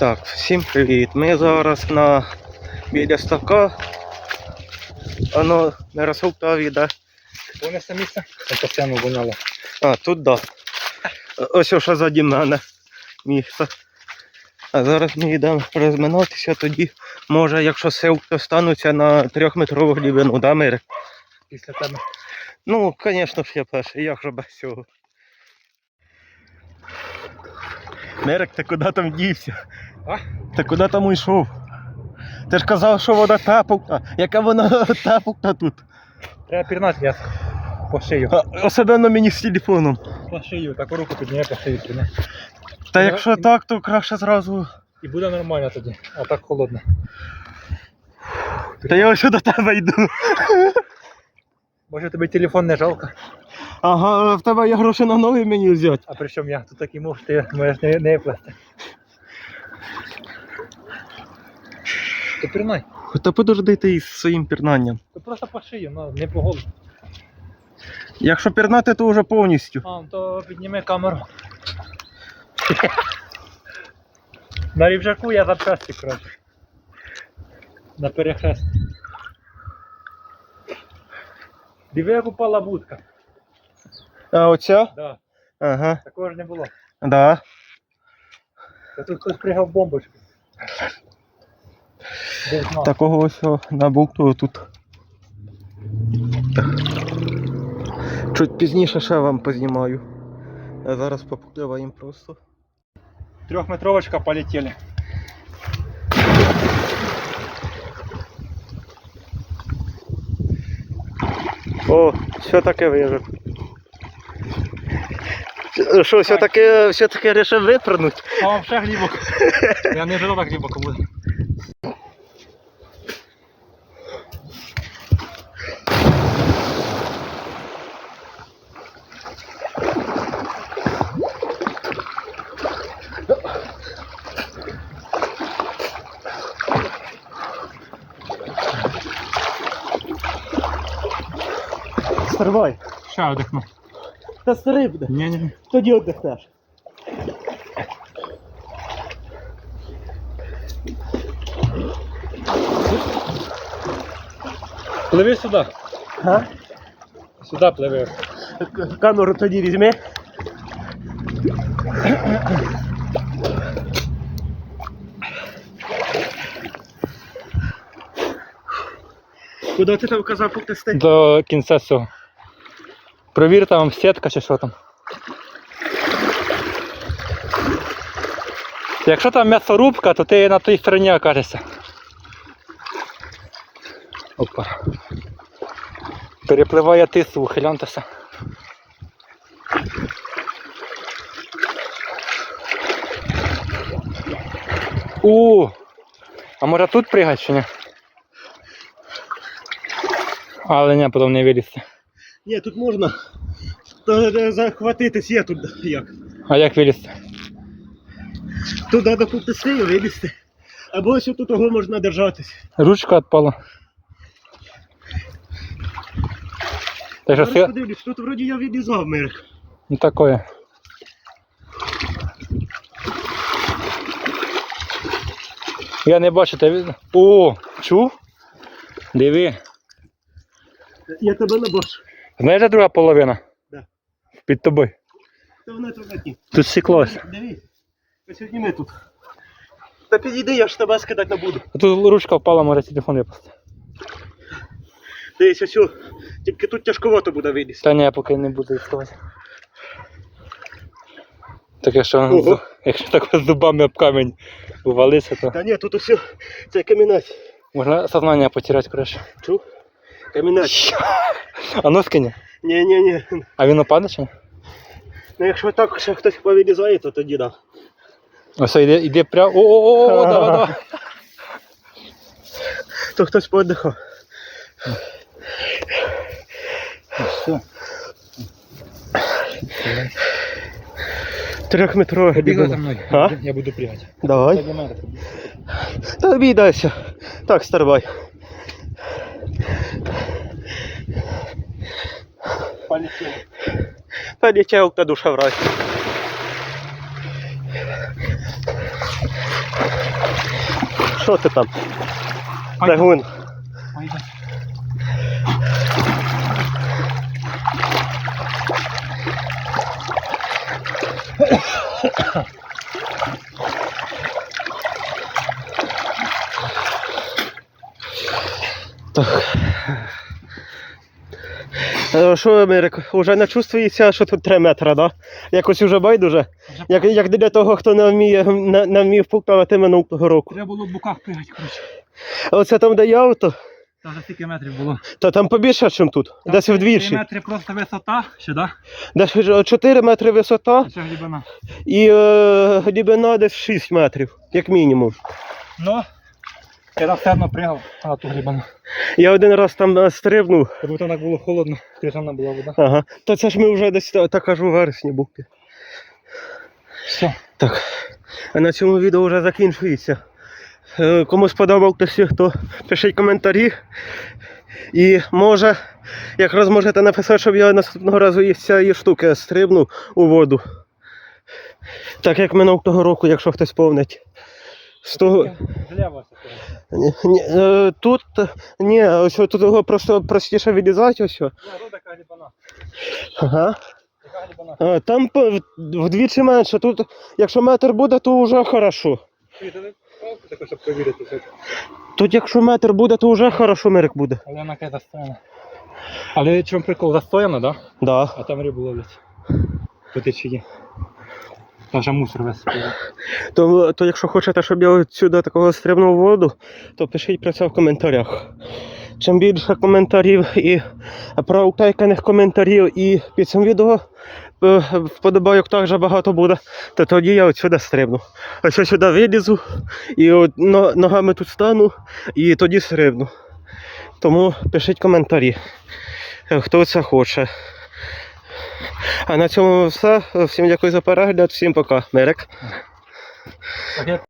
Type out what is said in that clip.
Так, всім привіт. Ми зараз на біля ставка. Оно не розгуптав, да? Вони це місце? Постійно воняло. А, тут да. Ось що заді мене місце. А зараз ми йдемо розминатися, тоді може, якщо сил, то стануться на трьохметрову глибину, да, Мире? Після тебе. Ну, звісно ж, я перший, як же без цього. Мерик, ти куди там дівся? А? Ти куди там уйшов? Ти ж казав, що вода тапука. Яка вона тапука тут? Треба пірнати я по шию. А, Особливо мені з телефоном. По шию, таку руку підняє по шию пірне. Та якщо так, то краще зразу. І буде нормально тоді, а так холодно. Та я ось до тебе йду. Може тобі телефон не жалко, Ага, в тебе є гроші на ноги мені взяти. а при чому я тут такий муж, ти можеш не, не плести. То пірнай. Та подожди ти із своїм пірнанням. То просто по шию, ну, не по голову. Якщо пірнати, то вже повністю. А, то підніми камеру. На рівжаку я запчасті коротше. На перехрест. Диви, як упала будка. А оця? Да, Ага. такого ж не було. Да. Та тут хтось пригав бомбочку. Такого ось о, на болту тут. Чуть пізніше ще вам познімаю. А зараз попливаємо просто. Трьохметровочка полетіли. О, все таке вижив. Що, все таки, все таки вирішив випрыгнути? А вам ще глибоко. Я не ожидав так глибоко буде. Стривай. Ще одихну. Та старий буде. Ні, ні. Тоді віддихнеш. Пливи сюди. А? Сюди пливи. Камеру тоді візьми. Куди ти там казав покласти? До кінця цього. Провір там сітка чи що там. Якщо там м'ясорубка, то ти на тій стороні окажешся. Опа. Перепливає тису, ухилянтеся. У, а може тут пригати чи ні? Але ні, потім не вилізти. Ні, тут можна. Е, захватитись є тут як. А як вилізти? Тут треба поплисти і вилізти. Або ось тут того можна держатись. Ручка відпала. Так що Зараз подивлюсь, тут вроді я відрізав Мирик. Ну такое. Я не бачу тебе. О, чув? Диви. Я тебе не бачу. Знаєш, де друга половина? Да. Під тобою. Та вона тут такі. Тут сіклось. Диви. Ось одніми тут. Та підійди, я ж тебе скидати не буду. А тут ручка впала, може телефон випасти. Дивись, ось. о. Тільки тут тяжковато буде вилізти. Та ні, я поки не буду відставати. Так якщо, Ого. якщо так з зубами об камінь увалився, то Та ні, тут ось. о, Це камінець. можна сознання потеряти краще. Чув? Камінець. А ну скині. Ні, ні, ні. А він опаде чи ні? Ну якщо так ще хтось повилізає, то тоді да. Ось йде, йде прямо. О-о-о, давай, давай. То хтось подихав. Все. Трьохметрове глибина. мною. А? Я буду пригати. Давай. Та обійдайся. Так, старбай. Полетел та душа в рай. що ти там? Пойдем. Дагун. Пойдем. Так. Е, Що, Америк, уже не чувствується, що тут 3 метри, да? Якось уже байдуже. Як, як для того, хто не вміє, не, не вмів плавати минулого року. Треба було в боках пригати, коротше. Оце там, де я авто, Там вже стільки метрів було. то там побільше, ніж тут. Там Десь вдвічі. три метри просто висота, ще, да? Десь 4 метри висота ще глибина. і е, глибина десь 6 метрів, як мінімум. Ну, я там все одно пригав на ту грібану. Я один раз там е, стрибнув. Бо там так було холодно, крижана була вода. Ага. Та це ж ми вже десь так аж у вересні бухти. Все. Так. А на цьому відео вже закінчується. Е, кому сподобався, то пишіть коментарі. І може, якраз можете написати, щоб я наступного разу із цієї штуки стрибнув у воду. Так як минулого року, якщо хтось повнить. 100... Для вас е, Тут ні, що тут його просто простіше відрізати ось. Ні, ну, така глибина. Ага. Е, там вдвічі менше. Тут, якщо метр буде, то вже хорошо. Тут якщо метр буде, то вже хорошо мирик буде. Але вона якась застояна. Але чому прикол застояна, так? Да? Да. А там рибу ловлять. По течії. Там вже мусор весь. То, то якщо хочете, щоб я отсюди такого стрибнув воду, то пишіть про це в коментарях. Чим більше коментарів і проутайканих коментарів і під цим відео е, вподобайок також багато буде, то тоді я отсюди стрибну. Ось я сюди вилізу і от ногами тут стану і тоді стрибну. Тому пишіть коментарі, е, хто це хоче. А на цьому все. Всім дякую за перегляд, всім пока. Я